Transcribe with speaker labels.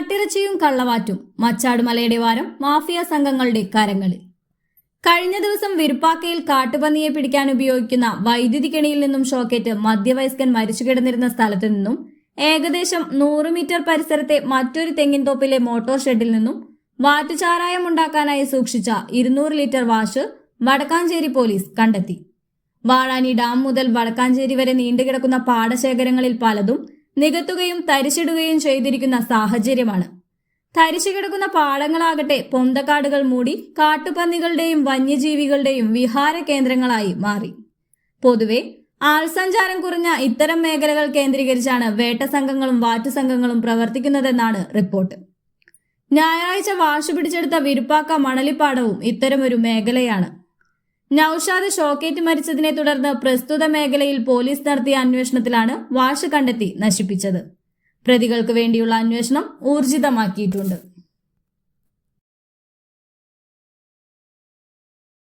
Speaker 1: കാട്ടിറച്ചിയും കള്ളവാറ്റും മച്ചാടുമലയുടെ വാരം മാഫിയ സംഘങ്ങളുടെ കരങ്ങളിൽ. കഴിഞ്ഞ ദിവസം വിരുപ്പാക്കയിൽ കാട്ടുപന്നിയെ പിടിക്കാൻ ഉപയോഗിക്കുന്ന വൈദ്യുതി കെണിയിൽ നിന്നും ഷോക്കേറ്റ് മധ്യവയസ്കൻ മരിച്ചു കിടന്നിരുന്ന സ്ഥലത്തു നിന്നും ഏകദേശം നൂറ് മീറ്റർ പരിസരത്തെ മറ്റൊരു തെങ്ങിൻ തോപ്പിലെ മോട്ടോർ ഷെഡിൽ നിന്നും വാറ്റുചാരായം ഉണ്ടാക്കാനായി സൂക്ഷിച്ച ഇരുന്നൂറ് ലിറ്റർ വാഷ് വടക്കാഞ്ചേരി പോലീസ് കണ്ടെത്തി. വാഴാനി ഡാം മുതൽ വടക്കാഞ്ചേരി വരെ നീണ്ടുകിടക്കുന്ന പാടശേഖരങ്ങളിൽ പലതും നികത്തുകയും തരിച്ചിടുകയും ചെയ്തിരിക്കുന്ന സാഹചര്യമാണ്. തരിച്ചു കിടക്കുന്ന പാടങ്ങളാകട്ടെ പൊന്തക്കാടുകൾ മൂടി കാട്ടുപന്നികളുടെയും വന്യജീവികളുടെയും വിഹാര കേന്ദ്രങ്ങളായി മാറി. പൊതുവെ ആൾസഞ്ചാരം കുറഞ്ഞ ഇത്തരം മേഖലകൾ കേന്ദ്രീകരിച്ചാണ് വേട്ട സംഘങ്ങളും വാറ്റു സംഘങ്ങളും പ്രവർത്തിക്കുന്നതെന്നാണ് റിപ്പോർട്ട്. ഞായറാഴ്ച വാശു പിടിച്ചെടുത്ത വിരുപ്പാക്ക മണലിപ്പാടവും ഇത്തരമൊരു മേഖലയാണ്. നൌഷാദ് ഷോക്കേറ്റ് മരിച്ചതിനെ തുടർന്ന് പ്രസ്തുത മേഖലയിൽ പോലീസ് നടത്തിയ അന്വേഷണത്തിലാണ് വാഷ് കണ്ടെത്തി നശിപ്പിച്ചത്. പ്രതികൾക്ക് വേണ്ടിയുള്ള അന്വേഷണം ഊർജിതമാക്കിയിട്ടുണ്ട്.